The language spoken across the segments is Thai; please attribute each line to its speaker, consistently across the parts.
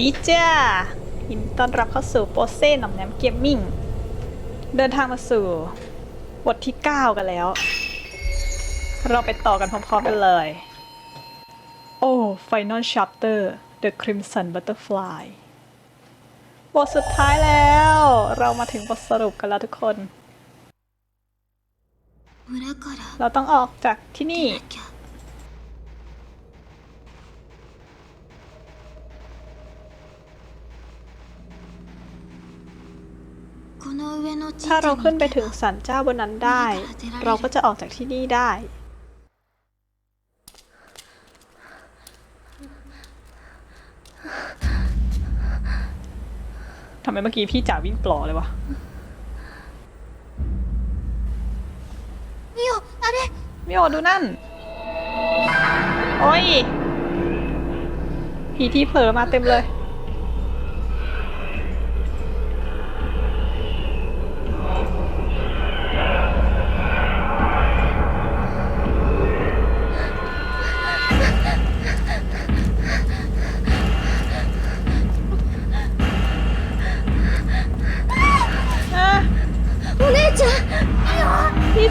Speaker 1: ดีจ้ายินต้อนรับเข้าสู่โปเซ่หน่อมแนมเกมมิ่ง เดินทางมาสู่บทที่ 9 กันแล้ว เราไปต่อกันพร้อมๆกันเลย โอ้ Final Chapter The Crimson Butterfly บทสุดท้ายแล้ว เรามาถึงบทสรุปกันแล้วทุกคน เราต้องออกจากที่นี่ ถ้าเราขึ้นไปถึงสันเจ้าบนนั้นได้ เราก็จะออกจากที่นี่ได้ ทำไมเมื่อกี้พี่จ๋าวิ่งปลอเลยวะ
Speaker 2: มิโออะไร
Speaker 1: มิโอดูนั่น โอ้ยผีที่เผลอมาเต็มเลย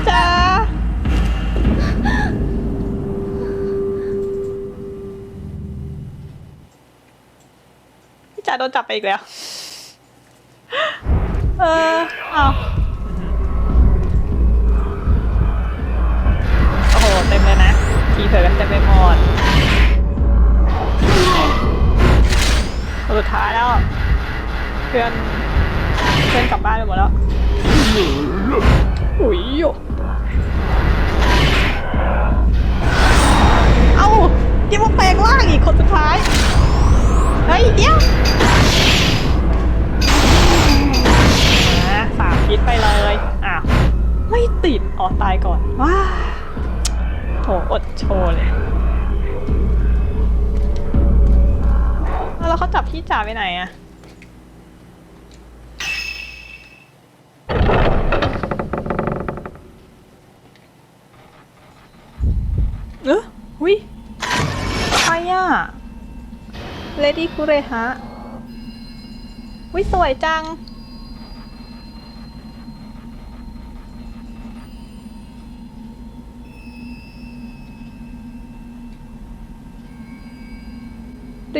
Speaker 1: จ๋าพี่จ๋าโดนจับไปอีกแล้ว เออเอาโอ้โห เต็มเลยนะ ทีเผยกันเต็มไปหมดสุดท้ายแล้ว เพื่อน เพื่อนกลับบ้านไปหมดแล้ว อุ้ยายังมาแปลงร่างอีกคนสุดท้าย เฮ้ยเดี๋ยวมาสามพิษไปเลย อ้าว ไม่ติดอ๋อตายก่อนว้าโหอดโชว์เลยเอาแล้วเขาจับพี่จ่าไปไหนอะ เออหุยใครอะ เลดี้คุเรฮะวิสวยจัง Do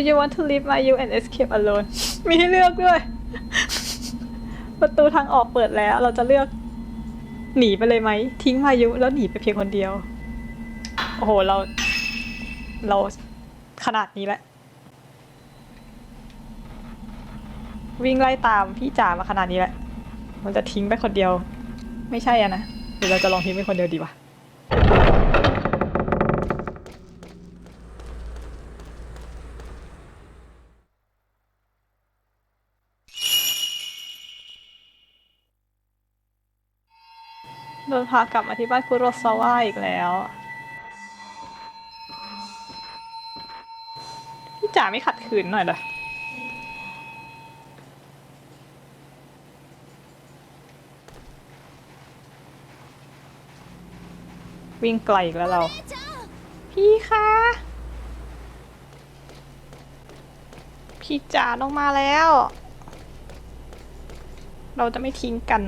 Speaker 1: you want to leave my you and escape alone มีให้เลือกด้วย ประตูทางออกเปิดแล้ว เราจะเลือก หนีไปเลยไหม ทิ้งมายุแล้วหนีไปเพียงคนเดียว โอ้โห เรา เราขนาดนี้แล้ว วิ่งไล่ตามพี่จ๋ามาขนาดนี้แล้วมันจะทิ้งไปคนเดียว ไม่ใช่อะนะหรือเราจะลองทิ้งไปคนเดียวดีวะโดนพากลับมาที่บ้านคุโรซาวะอีกแล้ว พี่จ๋าไม่ขัดขืนหน่อยเหร วิ่งไกลอีกแล้วเรา พี่คะพี่จ๋าลงมาแล้ว เราจะไม่ทิ้งกัน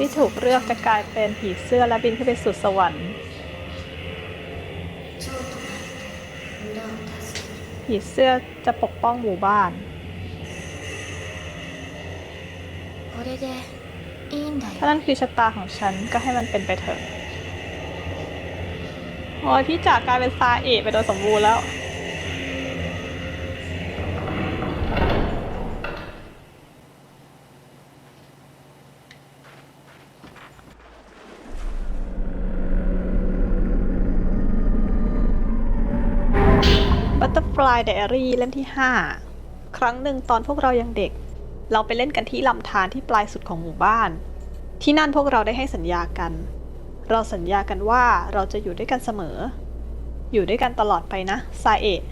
Speaker 1: ที่ถูกเลือกจะกลายเป็นผีเสื้อและบินขึ้นไปสู่สวรรค์ ผีเสื้อจะปกป้องหมู่บ้าน ถ้านั่นคือชะตาของฉันก็ให้มันเป็นไปเถอะโอ้ยพี่จากกลายเป็นซาเอะไปโดยสมบูรณ์แล้ว Butterfly Diary เล่มที่ 5 ครั้งหนึ่งตอนพวกเรายังเด็ก เราไปเล่นกันที่ลำธารที่ปลายสุดของหมู่บ้าน ที่นั่นพวกเราได้ให้สัญญากัน เราสัญญากันว่าเราจะอยู่ด้วยกันเสมอ อยู่ด้วยกันตลอดไปนะซาเอะ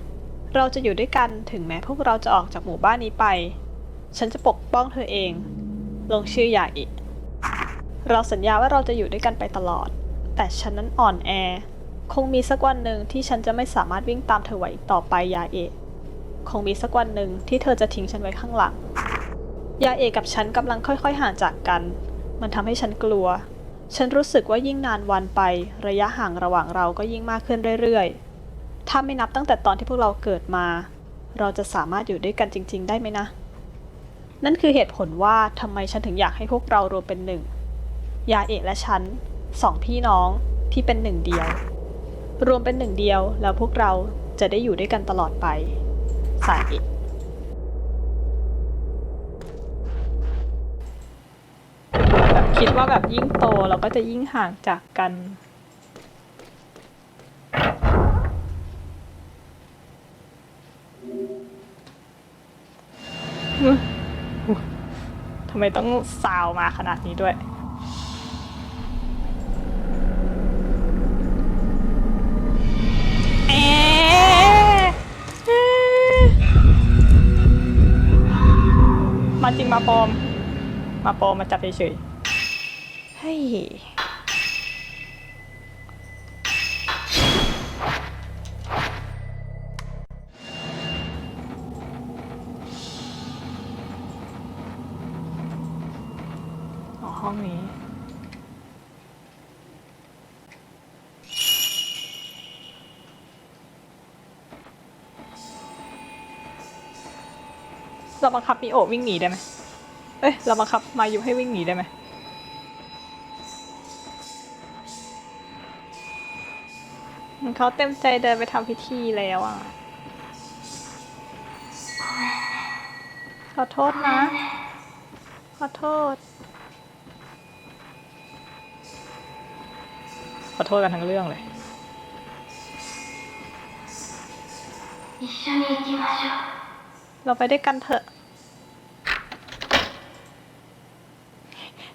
Speaker 1: เราจะอยู่ด้วยกันถึงแม้พวกเราจะออกจากหมู่บ้านนี้ไป ฉันจะปกป้องเธอเอง ลงชื่อยาอะเราสัญญาว่าเราจะอยู่ด้วยกันไปตลอด แต่ฉันนั้นอ่อนแอ คงมีสักวันหนึ่งที่ฉันจะไม่สามารถวิ่งตามเธอไหวอีกต่อไปยาเอะคงมีสักวันหนึ่งที่เธอจะทิ้งฉันไว้ข้างหลัง ยาเอกกับฉันกำลังค่อยๆห่างจากกัน มันทำให้ฉันกลัว ฉันรู้สึกว่ายิ่งนานวันไป ระยะห่างระหว่างเราก็ยิ่งมากขึ้นเรื่อยๆ ถ้าไม่นับตั้งแต่ตอนที่พวกเราเกิดมา เราจะสามารถอยู่ด้วยกันจริง ๆ ได้ไหมนะ นั่นคือเหตุผลว่าทำไมฉันถึงอยากให้พวกเรารวมเป็นหนึ่ง ยาเอกและฉันสองพี่น้องที่เป็นหนึ่งเดียว รวมเป็นหนึ่งเดียวแล้วพวกเราจะได้อยู่ด้วยกันตลอดไป สาเอกแบบคิดว่าแบบยิ่งโตเราก็จะยิ่งห่างจากกัน ทำไมต้องซาวมาขนาดนี้ด้วย มาจริงมาปลอม มาปลอมมาจับเฉยๆเฮ้ยอ๋อห้องนี้เราบังคับมีโอะวิ่งหนีได้ไหมเเอ้ย เราบังคับมายูให้วิ่งหนีได้ไหมเขาเต็มใจเดินไปทำพิธีแล้วอะ ขอโทษนะ ขอโทษ ขอโทษกันทั้งเรื่องเลย เราไปด้วยกันเถอะ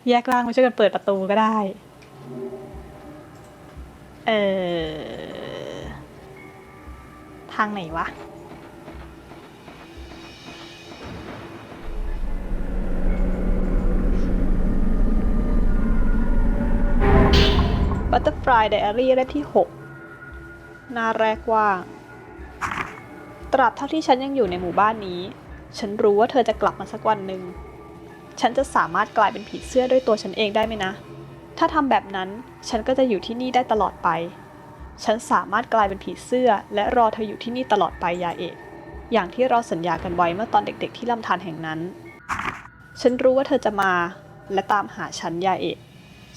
Speaker 1: แยกร่างมาช่วยกันเปิดประตูก็ได้ เออทางไหนวะ Butterfly Diary เล่มที่ 6 หน้าแรกว่า ตราบเท่าที่ฉันยังอยู่ในหมู่บ้านนี้ ฉันรู้ว่าเธอจะกลับมาสักวันหนึ่ง ฉันจะสามารถกลายเป็นผีเสื้อด้วยตัวฉันเองได้ไหมนะ ถ้าทำแบบนั้นฉันก็จะอยู่ที่นี่ได้ตลอดไป ฉันสามารถกลายเป็นผีเสื้อ และรอเธออยู่ที่นี่ตลอดไปยาเอกอย่างที่เราสัญญากันไว้เมื่อตอนเด็ก ๆ ที่ลำธารแห่งนั้น ฉันรู้ว่าเธอจะมา และตามหาฉันยาเอก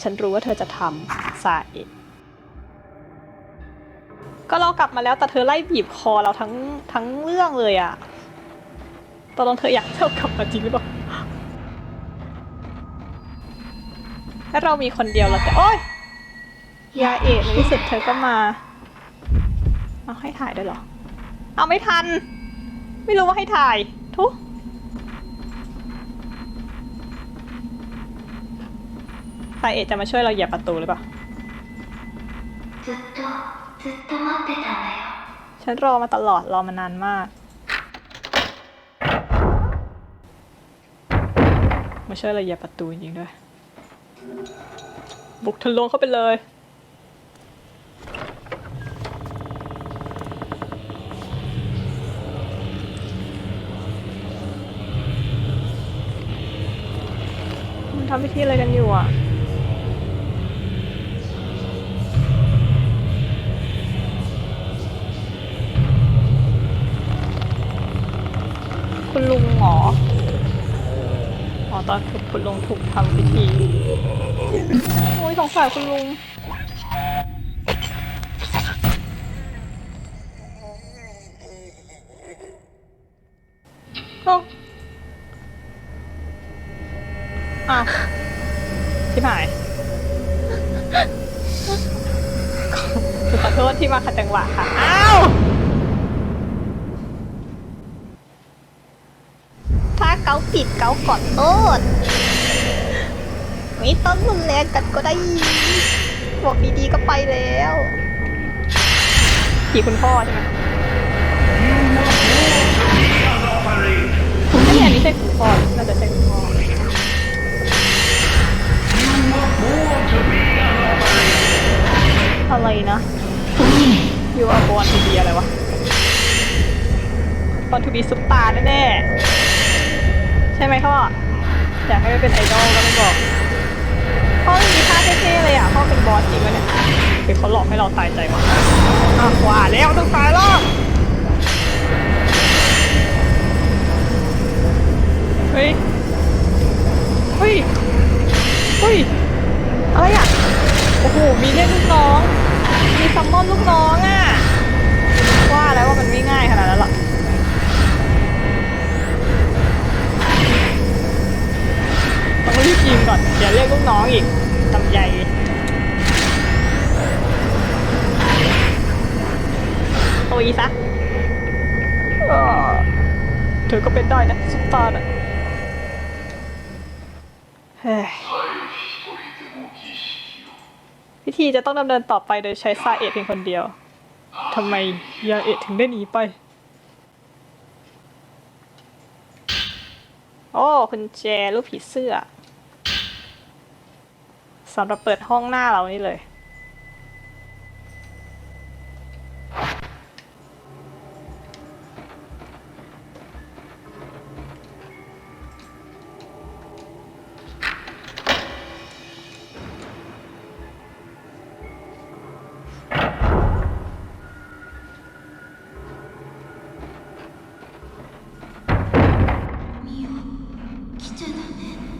Speaker 1: ฉันรู้ว่าเธอจะทำซาเอกก็เรากลับมาแล้วแต่เธอไล่บีบคอเราทั้งทั้งเรื่องเลยอะตกลงเธออยากให้เรากลับมาจริงหรือเปล่า ถ้าเรามีคนเดียวเราจะโอ้ยยาเอกในที่สุดเธอก็มาเอาให้ถ่ายได้หรอ เอาไม่ทัน ไม่รู้ว่าให้ถ่าย ทุสายเอกจะมาช่วยเราเหยียบประตูหรือเปล่าฉันรอมาตลอดรอมานานมาก มาช่วยเราเหยียบประตูจริงด้วย บุกทะลวงเข้าไปเลย มันทำพิธีอะไรกันอยู่อะคุณลุง ตอนคุณลุงถูกทำพิธีโอ้ยสงสารคุณลุง แรงกันก็ได้บอกดีๆก็ไปแล้วผีคุณพ่อใช่ไหมไม่อันนี้ใช่คุณพ่อน่าจะใช่คุณพ่ออะไรนะ you are born to be อะไรวะ born to be ซุปตาแน่ๆใช่ไหมพ่ออยากให้ไปเป็นไอดอลก็ไม่บอก พ่อมีท่าเท่ๆเลยอะพ่อเป็นบอสจริงวะเนี่ยหรือเขาหลอกให้เราตายใจวะอ้าวว่าแล้วต้องตายแล้วเฮ้ยเฮ้ยเฮ้ยอะไรอะโอ้โหมีเล่นลูกน้อง มีซัมมอนลูกน้องอะว่าแล้วว่ามันไม่ง่ายขนาดนั้นหรอ ยิงก่อย่าเรียกลูกน้องอีกทำใหญ่โอ้ยซะเออเธอก็เป็นได้นะซุปตาร์น่ะเฮ้ยพิธีจะต้องดำเนินต่อไปโดยใช้ซาเอะเพียงคนเดียวทำไมยาเอะถึงได้หนีไป โอ้ คุณแจรูปผีเสื้อ สำหรับเปิดห้องหน้าเรานี่เลย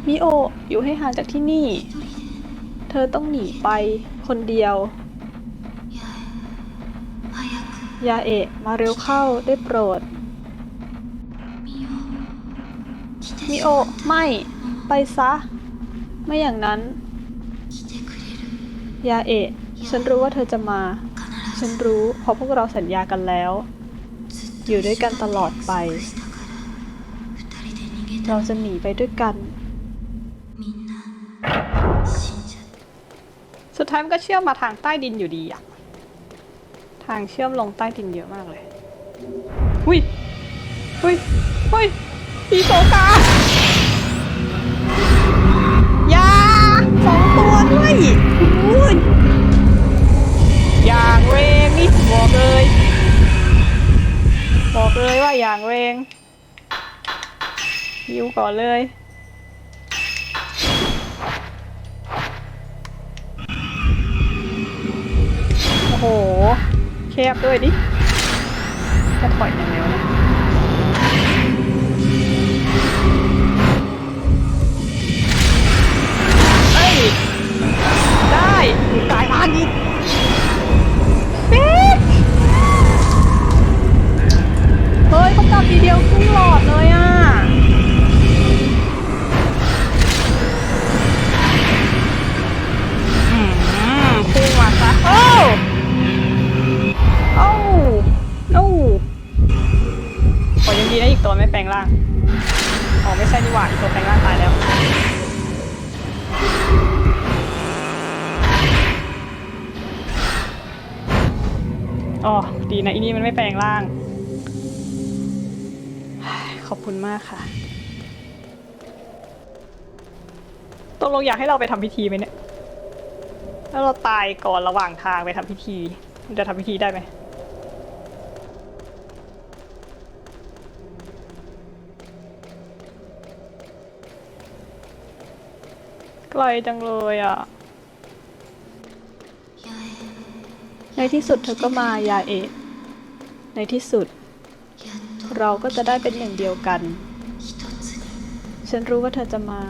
Speaker 1: มิโอ อยู่ให้ห่างจากที่นี่ เธอต้องหนีไปคนเดียว ยาเอะมาเร็วเข้าได้โปรด มิโอ ไม่ ไปซะ ไม่อย่างนั้น ยาเอะ ฉันรู้ว่าเธอจะมา ฉันรู้เพราะพวกเราสัญญากันแล้ว อยู่ด้วยกันตลอดไป เราจะหนีไปด้วยกัน สุดท้ายมันก็เชื่อมมาทางใต้ดินอยู่ดีอะทางเชื่อมลงใต้ดินเยอะมากเลยหุยหุยหุยปีโซกายาสองตัวด้วยอุ้ยอย่างเรงนี่บอกเลย บอกเลยว่าอย่างเรงยิวก่อนเลย โหแคบด้วยดิจะถอยยังไงวะ นะอีนี่มันไม่แปลงร่าง ขอบคุณมากค่ะตกลงอยากให้เราไปทำพิธีไหมเนี่ยถ้าเราตายก่อนระหว่างทางไปทำพิธีมันจะทำพิธีได้ไหมไกลจังเลยอะ ในที่สุดเธอก็มายาเอะ ในที่สุด เราก็จะได้เป็นหนึ่งเดียวกัน ฉันรู้ว่าเธอจะมา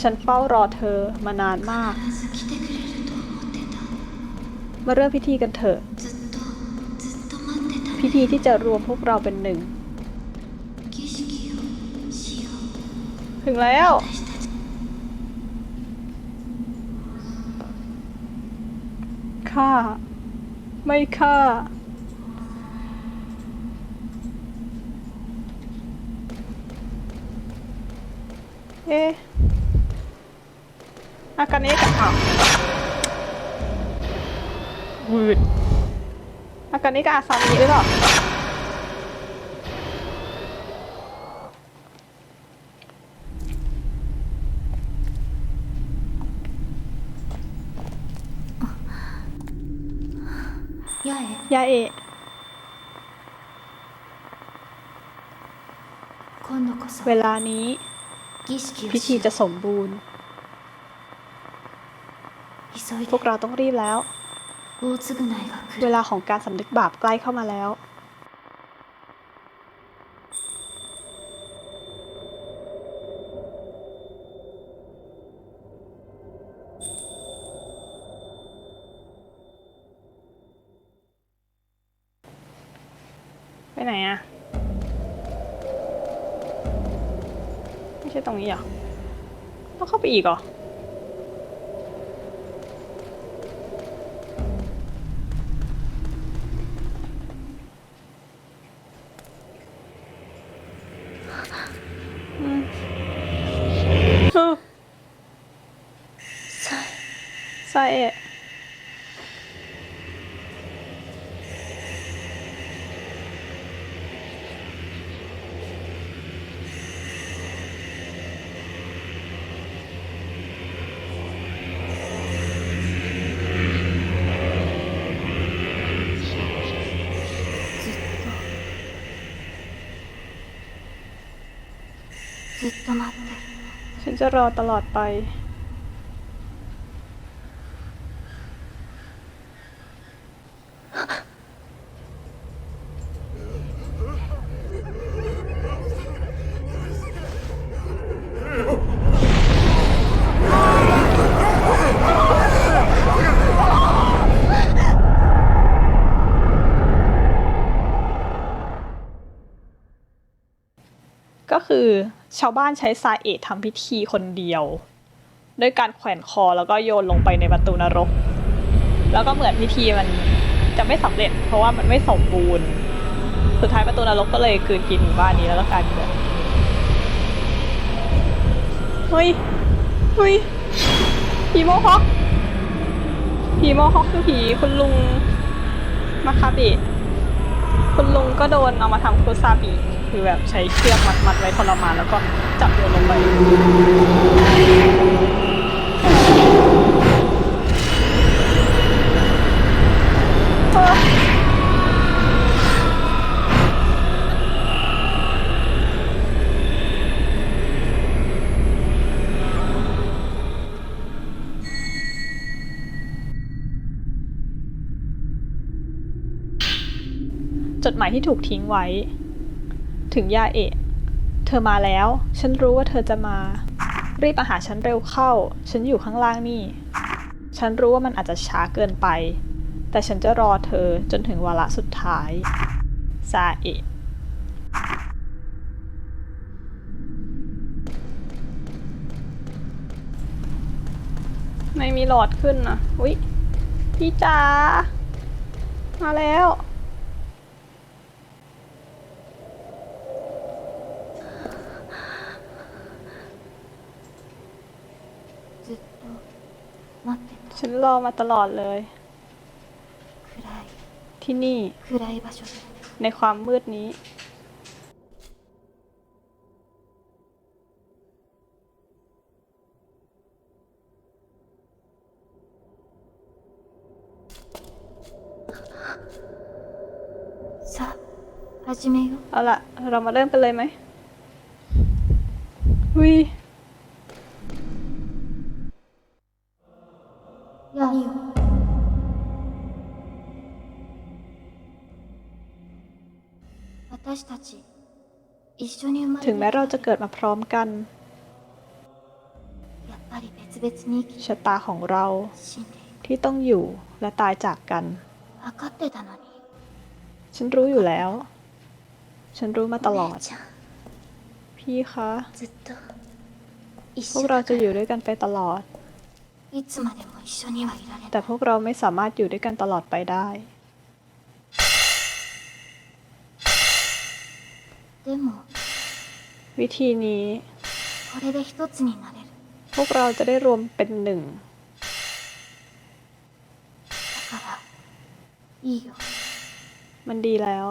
Speaker 1: ฉันเฝ้ารอเธอมานานมาก มาเริ่มพิธีกันเถอะ พิธีที่จะรวมพวกเราเป็นหนึ่ง ถึงแล้วฆ่า ไม่ฆ่า เออากานนี้กับอะวืดอากานนี้กับอาซามิหรือเปล่าย่าเอะ
Speaker 2: ยาเอะ
Speaker 1: เวลานี้ พิธีจะสมบูรณ์ พวกเราต้องรีบแล้ว เวลาของการสำนึกบาปใกล้เข้ามาแล้ว ไปไหนอะ ใช่ตรงนี้เหรอต้องเข้าไปอีกเหรอเอ ตลอ
Speaker 2: ด
Speaker 1: ฉันจะรอตลอดไป ก็คือชาวบ้านใช้ซาเอะทำพิธีคนเดียว ด้วยการแขวนคอแล้วก็โยนลงไปในประตูนรก แล้วก็เหมือนพิธีมันจะไม่สำเร็จ เพราะว่ามันไม่สมบูรณ์ สุดท้ายประตูนรกก็เลยกลืนกินหมู่บ้านนี้แล้วก็กลายเป็นแบบเฮ้ยเฮ้ยผีโมฮอคผีโมฮอคคือผีคุณลุงมาคาบิคุณลุงก็โดนเอามาทำคุซาบิ คือแบบใช้เชือกมัดมัดไว้ทรมานแล้วก็จับโยนลงไปจดหมายที่ถูกทิ้งไว้ ถึงยาเอะ เธอมาแล้ว ฉันรู้ว่าเธอจะมา รีบมาหาฉันเร็วเข้า ฉันอยู่ข้างล่างนี่ ฉันรู้ว่ามันอาจจะช้าเกินไป แต่ฉันจะรอเธอจนถึงวาระสุดท้ายซาเอะไม่มีหลอดขึ้นนะอุ๊ยพี่จ๋ามาแล้ว
Speaker 2: ずっと待って
Speaker 1: ฉันรอมาตลอดเลย
Speaker 2: た暗い
Speaker 1: ที่นี่
Speaker 2: 暗い場所で
Speaker 1: ในความมืดนี้
Speaker 2: さあ始めよう
Speaker 1: เอาละเรามาเริ่มกันเลยไหมหุ ถึงแม้เราจะเกิดมาพร้อมกัน ชะตาของเราที่ต้องอยู่และตายจากกัน ฉันรู้อยู่แล้ว ฉันรู้มาตลอด พี่คะ พวกเราจะอยู่ด้วยกันไปตลอด แต่พวกเราไม่สามารถอยู่ด้วยกันตลอดไปได้ วิธีนี้
Speaker 2: 本 それで一つになれる
Speaker 1: พวกเราจะได้รวมเป็นหนึ่ง
Speaker 2: だからいいよ
Speaker 1: มันดีแล้ว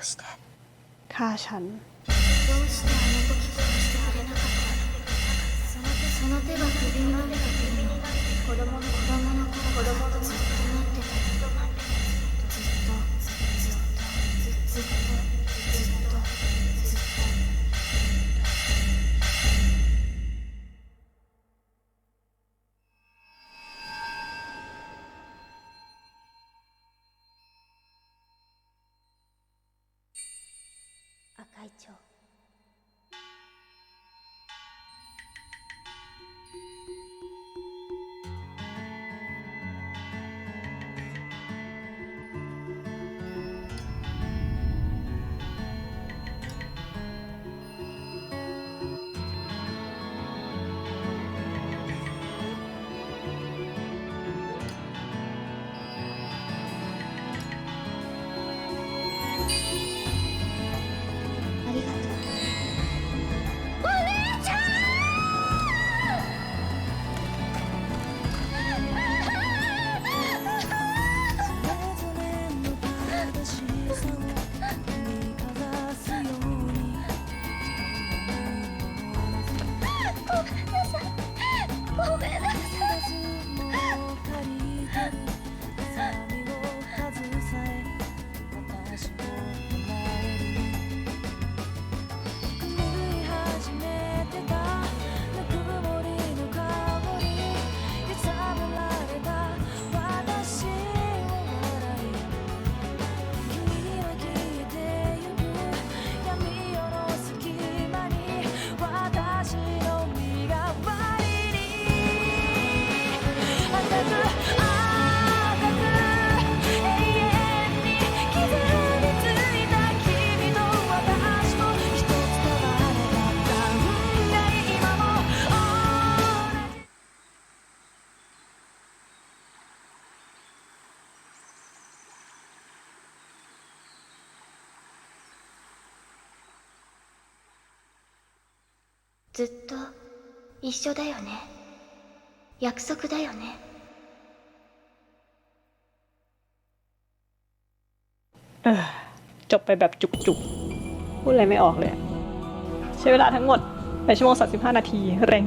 Speaker 2: 殺して
Speaker 1: ฆ่าฉัน
Speaker 2: どうしてあの時殺してくれなかったのその手その手が首に伸びた君に子供の子供の頃子供とずっと待ってた 緒だよね約束だよね
Speaker 1: เออ จบไปแบบจุกๆ พูดอะไรไม่ออกเลยอะใช้เวลาทั้งหมด8ชั่วโมง35 นาที แรง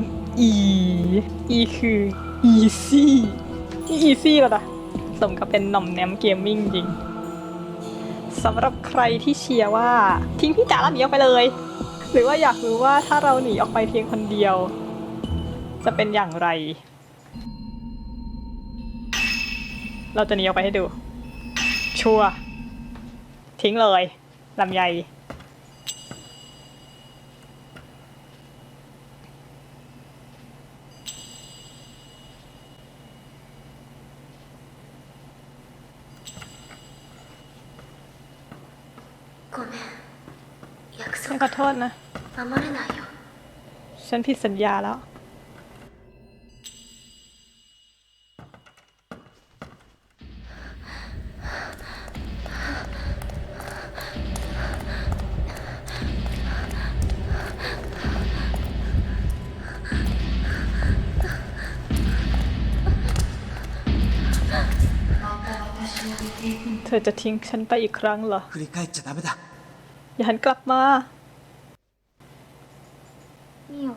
Speaker 1: E E คือ easy นี่ easy ป่ะล่ะสมกับเป็นหน่อมแนมเกมมิ่งจริงสำหรับใครที่เชียร์ว่า ทิ้งพี่จ๋าแล้วหนีออกไปเลย หรือว่าอยากรู้ว่าถ้าเราหนีออกไปเพียงคนเดียว จะเป็นอย่างไร เราจะนีออกไปให้ดู ชัวทิ้งเลยลำไยฉันขอโทษนะ ฉันผิดสัญญาแล้ว ธอจะทิ้งฉันไปอีกครั้งเหรอ
Speaker 3: 振り返っちゃダメだ
Speaker 1: อย่าหันกลับมา
Speaker 2: ミオ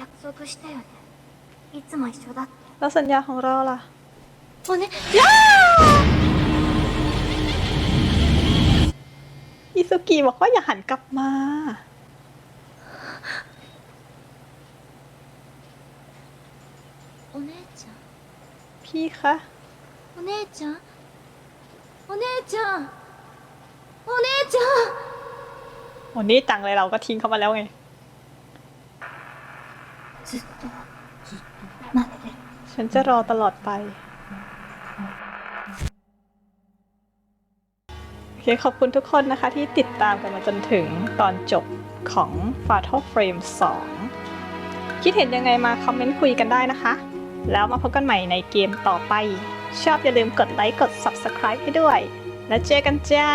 Speaker 2: 約束したよねいつも一緒だって
Speaker 1: แล้วสัญญาของเราล่ะ
Speaker 2: おね
Speaker 1: อิซุกิบอกว่าอย่าหันกลับมา
Speaker 2: お姉ちゃん
Speaker 1: พี่คะ
Speaker 2: お姉ちゃん お姉ちゃんお姉ちゃん
Speaker 1: วันนี้จังเลยเราก็ทิ้งเขามาแล้วไง
Speaker 2: ずっと待ってる
Speaker 1: ฉันจะรอตลอดไป โอเค ขอบคุณทุกคนนะคะที่ติดตามกันมาจนถึงตอนจบของ Fatal Frame 2 คิดเห็นยังไงมาคอมเมนต์คุยกันได้นะคะ แล้วมาพบกันใหม่ในเกมต่อไป ชอบอย่าลืมกดไลค์กด Subscribe ให้ด้วย แล้วเจอกันจ้า